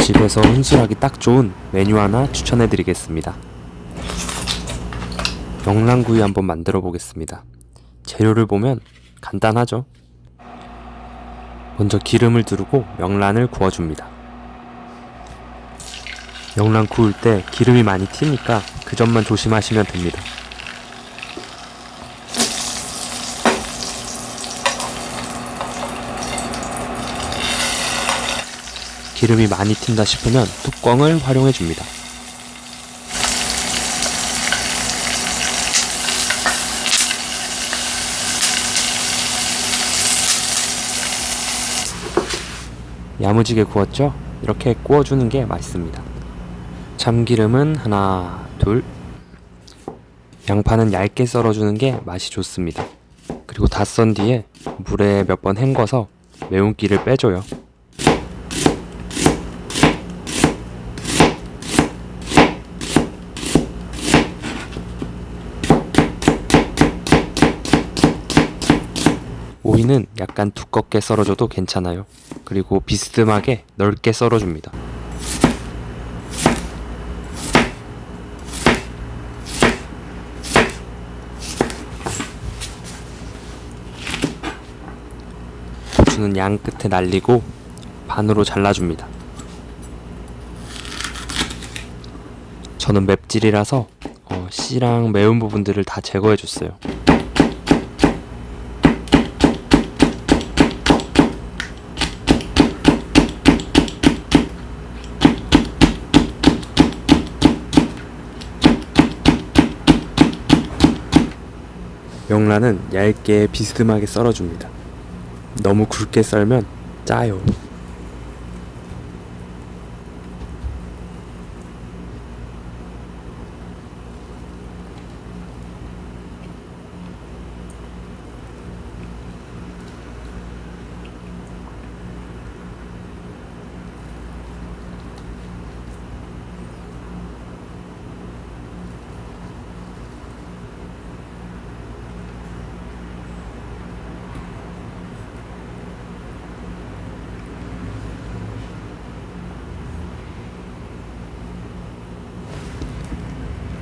집에서 혼술하기 딱 좋은 메뉴 하나 추천해 드리겠습니다. 명란구이 한번 만들어 보겠습니다. 재료를 보면 간단하죠? 먼저 기름을 두르고 명란을 구워줍니다. 명란 구울 때 기름이 많이 튀니까 그 점만 조심하시면 됩니다. 기름이 많이 튄다 싶으면 뚜껑을 활용해 줍니다. 야무지게 구웠죠? 이렇게 구워주는 게 맛있습니다. 참기름은 하나, 둘. 양파는 얇게 썰어주는 게 맛이 좋습니다. 그리고 다 썬 뒤에 물에 몇 번 헹궈서 매운기를 빼줘요. 오이는 약간 두껍게 썰어줘도 괜찮아요. 그리고 비스듬하게 넓게 썰어줍니다. 고추는 양 끝에 날리고 반으로 잘라줍니다. 저는 맵찔이라서 어, 씨랑 매운 부분들을 다 제거해줬어요. 명란은 얇게 비스듬하게 썰어줍니다. 너무 굵게 썰면 짜요.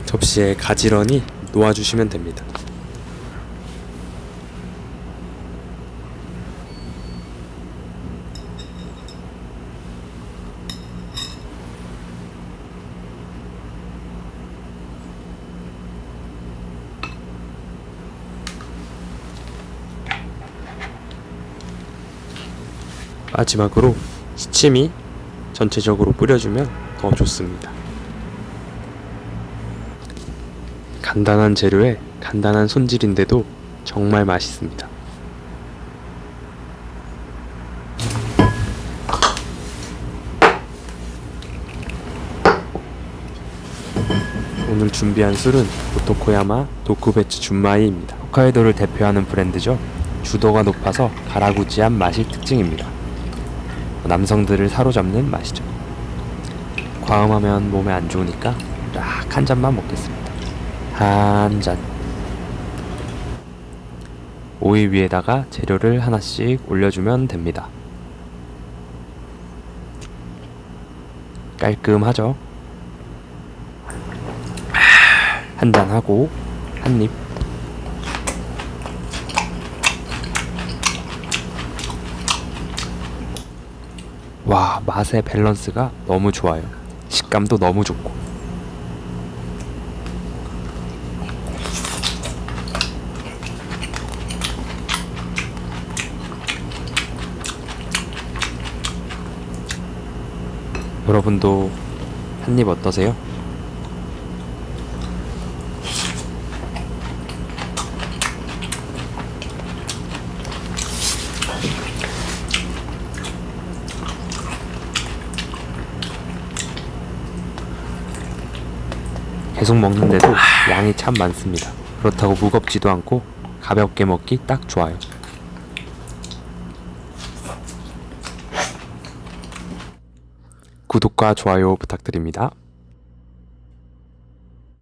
접시에 가지런히 놓아주시면 됩니다. 마지막으로 시침이 전체적으로 뿌려주면 더 좋습니다. 간단한 재료에 간단한 손질인데도 정말 맛있습니다. 오늘 준비한 술은 오토코야마 도쿠베츠 준마이입니다. 홋카이도를 대표하는 브랜드죠. 주도가 높아서 가라구지한 맛이 특징입니다. 남성들을 사로잡는 맛이죠. 과음하면 몸에 안 좋으니까 딱 한 잔만 먹겠습니다. 한 잔. 오이 위에다가 재료를 하나씩 올려주면 됩니다. 깔끔하죠? 한 잔 하고 한 입. 와, 맛의 밸런스가 너무 좋아요. 식감도 너무 좋고. 여러분도 한 입 어떠세요? 계속 먹는데도 양이 참 많습니다. 그렇다고 무겁지도 않고 가볍게 먹기 딱 좋아요. 구독과 좋아요 부탁드립니다.